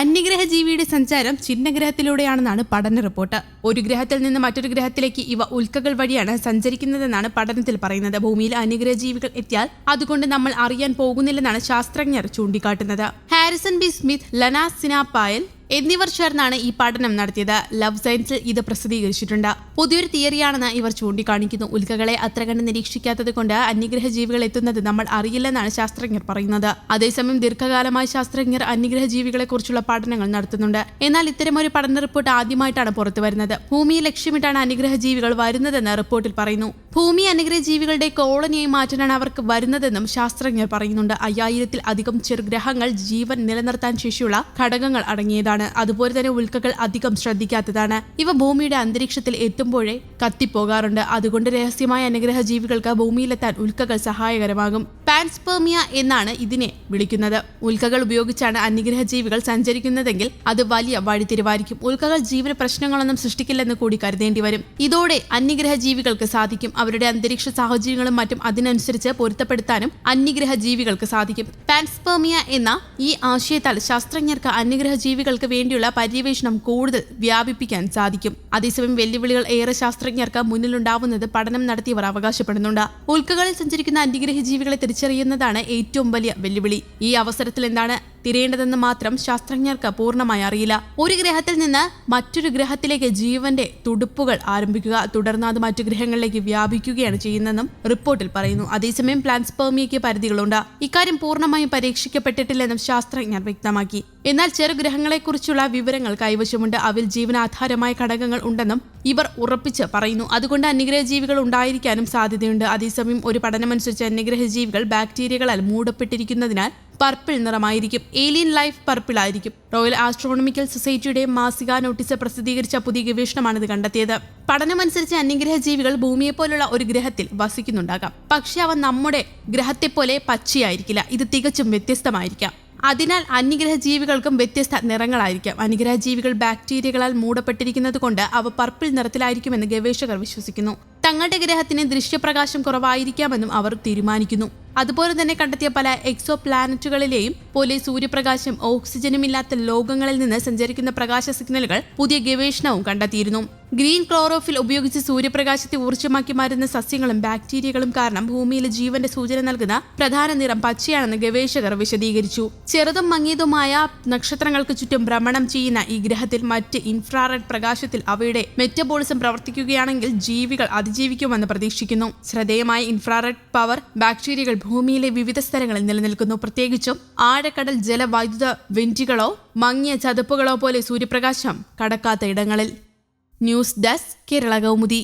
അന്യഗ്രഹ ജീവിയുടെ സഞ്ചാരം ചിഹ്നഗ്രഹത്തിലൂടെയാണെന്നാണ് പഠന റിപ്പോർട്ട്. ഒരു ഗ്രഹത്തിൽ നിന്ന് മറ്റൊരു ഗ്രഹത്തിലേക്ക് ഇവ ഉൽക്കകൾ വഴിയാണ് സഞ്ചരിക്കുന്നതെന്നാണ് പഠനത്തിൽ പറയുന്നത്. ഭൂമിയിൽ അന്യഗ്രഹ ജീവികൾ എത്തിയാൽ അതുകൊണ്ട് നമ്മൾ അറിയാൻ പോകുന്നില്ലെന്നാണ് ശാസ്ത്രജ്ഞർ ചൂണ്ടിക്കാട്ടുന്നത്. ഹാരിസൺ ബി സ്മിത്ത് ലനാ സിനാപായൽ എന്നിവർ ചേർന്നാണ് ഈ പഠനം നടത്തിയത്. ലവ് സയൻസിൽ ഇത് പ്രസിദ്ധീകരിച്ചിട്ടുണ്ട്. പുതിയൊരു തിയറിയാണെന്ന് ഇവർ ചൂണ്ടിക്കാണിക്കുന്നു. ഉൽക്കകളെ അത്ര കണ്ട് നിരീക്ഷിക്കാത്തത് കൊണ്ട് അന്യഗ്രഹ ജീവികൾ എത്തുന്നത് നമ്മൾ അറിയില്ലെന്നാണ് ശാസ്ത്രജ്ഞർ പറയുന്നത്. അതേസമയം ദീർഘകാലമായി ശാസ്ത്രജ്ഞർ അന്യഗ്രഹ ജീവികളെ കുറിച്ചുള്ള പഠനങ്ങൾ നടത്തുന്നുണ്ട്. എന്നാൽ ഇത്തരമൊരു പഠന റിപ്പോർട്ട് ആദ്യമായിട്ടാണ് പുറത്തു വരുന്നത്. ഭൂമിയെ ലക്ഷ്യമിട്ടാണ് അന്യഗ്രഹ ജീവികൾ വരുന്നതെന്ന് റിപ്പോർട്ടിൽ പറയുന്നു. ഭൂമി അനുഗ്രഹ ജീവികളുടെ കോളനിയായി മാറ്റാനാണ് അവർക്ക് വരുന്നതെന്നും ശാസ്ത്രജ്ഞർ പറയുന്നുണ്ട്. അയ്യായിരത്തിൽ അധികം ചെറുഗ്രഹങ്ങൾ ജീവൻ നിലനിർത്താൻ ശേഷിയുള്ള ഘടകങ്ങൾ അടങ്ങിയതാണ്. അതുപോലെ തന്നെ ഉൽക്കകൾ അധികം ശ്രദ്ധിക്കാത്തതാണ്. ഇവ ഭൂമിയുടെ അന്തരീക്ഷത്തിൽ എത്തുമ്പോഴേ കത്തിപ്പോകാറുണ്ട്. അതുകൊണ്ട് രഹസ്യമായ അനുഗ്രഹ ജീവികൾക്ക് ഭൂമിയിലെത്താൻ ഉൽക്കകൾ സഹായകരമാകും. പാൻസ്പേർമിയ എന്നാണ് ഇതിനെ വിളിക്കുന്നത്. ഉൽക്കകൾ ഉപയോഗിച്ചാണ് അന്യഗ്രഹ ജീവികൾ സഞ്ചരിക്കുന്നതെങ്കിൽ അത് വലിയ വഴിത്തിരിവായിരിക്കും. ഉൽക്കകൾ ജീവന പ്രശ്നങ്ങളൊന്നും സൃഷ്ടിക്കില്ലെന്ന് കൂടി കരുതേണ്ടി വരും ഇതോടെ അന്യഗ്രഹ ജീവികൾക്ക് സാധിക്കും. അവരുടെ അന്തരീക്ഷ സാഹചര്യങ്ങളും മറ്റും അതിനനുസരിച്ച് പൊരുത്തപ്പെടുത്താനും അന്യഗ്രഹ ജീവികൾക്ക് സാധിക്കും. പാൻസ്പേർമിയ എന്ന ഈ ആശയത്താൽ ശാസ്ത്രജ്ഞർക്ക് അന്യഗ്രഹ ജീവികൾക്ക് വേണ്ടിയുള്ള പര്യവേഷണം കൂടുതൽ വ്യാപിപ്പിക്കാൻ സാധിക്കും. അതേസമയം വെല്ലുവിളികൾ ഏറെ ശാസ്ത്രജ്ഞർക്ക് മുന്നിലുണ്ടാവുന്നത് പഠനം നടത്തിയവർ അവകാശപ്പെടുന്നുണ്ട്. ഉൽക്കകളിൽ സഞ്ചരിക്കുന്ന അന്യഗ്രഹ ജീവികളെ തിരിച്ചറിയുന്നതാണ് ഏറ്റവും വലിയ വെല്ലുവിളി. ഈ അവസരത്തിൽ എന്താണ് തിരയേണ്ടതെന്ന് മാത്രം ശാസ്ത്രജ്ഞർക്ക് പൂർണമായി അറിയില്ല. ഒരു ഗ്രഹത്തിൽ നിന്ന് മറ്റൊരു ഗ്രഹത്തിലേക്ക് ജീവന്റെ തുടുപ്പുകൾ ആരംഭിക്കുക തുടർന്ന് അത് മറ്റു ഗ്രഹങ്ങളിലേക്ക് വ്യാപിക്കുകയാണ് ചെയ്യുന്നതെന്നും റിപ്പോർട്ടിൽ പറയുന്നു. അതേസമയം പ്ലാൻസ്പേർമിയയ്ക്ക് പരിധികളുണ്ട്. ഇക്കാര്യം പൂർണമായും പരീക്ഷിക്കപ്പെട്ടിട്ടില്ലെന്നും ശാസ്ത്രജ്ഞർ വ്യക്തമാക്കി. എന്നാൽ ചെറുഗ്രഹങ്ങളെക്കുറിച്ചുള്ള വിവരങ്ങൾ കൈവശമുണ്ട്. അവയിൽ ജീവനാധാരമായ ഘടകങ്ങൾ ഉണ്ടെന്നും ഇവർ ഉറപ്പിച്ച് പറയുന്നു. അതുകൊണ്ട് അന്യഗ്രഹ ജീവികൾ ഉണ്ടായിരിക്കാനും സാധ്യതയുണ്ട്. അതേസമയം ഒരു പഠനമനുസരിച്ച് അന്യഗ്രഹ ജീവികൾ ബാക്ടീരിയകളാൽ മൂടപ്പെട്ടിരിക്കുന്നതിനാൽ പർപ്പിൾ നിറമായിരിക്കും. ഏലിയൻ ലൈഫ് പർപ്പിൾ ആയിരിക്കും. റോയൽ ആസ്ട്രോണമിക്കൽ സൊസൈറ്റിയുടെ മാസിക നോട്ടീസ് പ്രസിദ്ധീകരിച്ച പുതിയ ഗവേഷണമാണിത് കണ്ടെത്തിയത്. പഠനമനുസരിച്ച് അന്യഗ്രഹ ജീവികൾ ഭൂമിയെ പോലുള്ള ഒരു ഗ്രഹത്തിൽ വസിക്കുന്നുണ്ടാകാം. പക്ഷേ അവ നമ്മുടെ ഗ്രഹത്തെപ്പോലെ പച്ചയായിരിക്കില്ല. ഇത് തികച്ചും വ്യത്യസ്തമായിരിക്കാം. അതിനാൽ അന്യഗ്രഹ ജീവികൾക്കും വ്യത്യസ്ത നിറങ്ങളായിരിക്കാം. അന്യഗ്രഹ ജീവികൾ ബാക്ടീരിയകളാൽ മൂടപ്പെട്ടിരിക്കുന്നത് കൊണ്ട് അവ പർപ്പിൾ നിറത്തിലായിരിക്കുമെന്ന് ഗവേഷകർ വിശ്വസിക്കുന്നു. തങ്ങളുടെ ഗ്രഹത്തിന് ദൃശ്യപ്രകാശം കുറവായിരിക്കാമെന്നും അവർ തീരുമാനിക്കുന്നു. അതുപോലെ തന്നെ കണ്ടെത്തിയ പല എക്സോ പ്ലാനറ്റുകളിലെയും പോലെ സൂര്യപ്രകാശം ഓക്സിജനും ഇല്ലാത്ത ലോകങ്ങളിൽ നിന്ന് സഞ്ചരിക്കുന്ന പ്രകാശ സിഗ്നലുകൾ പുതിയ ഗവേഷണവും കണ്ടെത്തിയിരുന്നു. ഗ്രീൻ ക്ലോറോഫിൽ ഉപയോഗിച്ച് സൂര്യപ്രകാശത്തെ ഊർജമാക്കി മാറുന്ന സസ്യങ്ങളും ബാക്ടീരിയകളും കാരണം ഭൂമിയിലെ ജീവന്റെ സൂചന നൽകുന്ന പ്രധാന നിറം പച്ചയാണെന്ന് ഗവേഷകർ വിശദീകരിച്ചു. ചെറുതും മങ്ങിയതുമായ നക്ഷത്രങ്ങൾക്ക് ചുറ്റും ഭ്രമണം ചെയ്യുന്ന ഈ ഗ്രഹത്തിൽ മറ്റ് ഇൻഫ്രാറെഡ് പ്രകാശത്തിൽ അവയുടെ മെറ്റബോളിസം പ്രവർത്തിക്കുകയാണെങ്കിൽ ജീവികൾ അതിജീവിക്കുമെന്ന് പ്രതീക്ഷിക്കുന്നു. ശ്രദ്ധേയമായ ഇൻഫ്രാറെഡ് പവർ ബാക്ടീരിയകൾ ഭൂമിയിലെ വിവിധ സ്ഥലങ്ങളിൽ നിലനിൽക്കുന്നു. പ്രത്യേകിച്ചും ആഴക്കടൽ ജലവൈദ്യുത വെന്റികളോ മങ്ങിയ ചതുപ്പുകളോ പോലെ സൂര്യപ്രകാശം കടക്കാത്ത ഇടങ്ങളിൽ. News desk Kerala Kaumudi.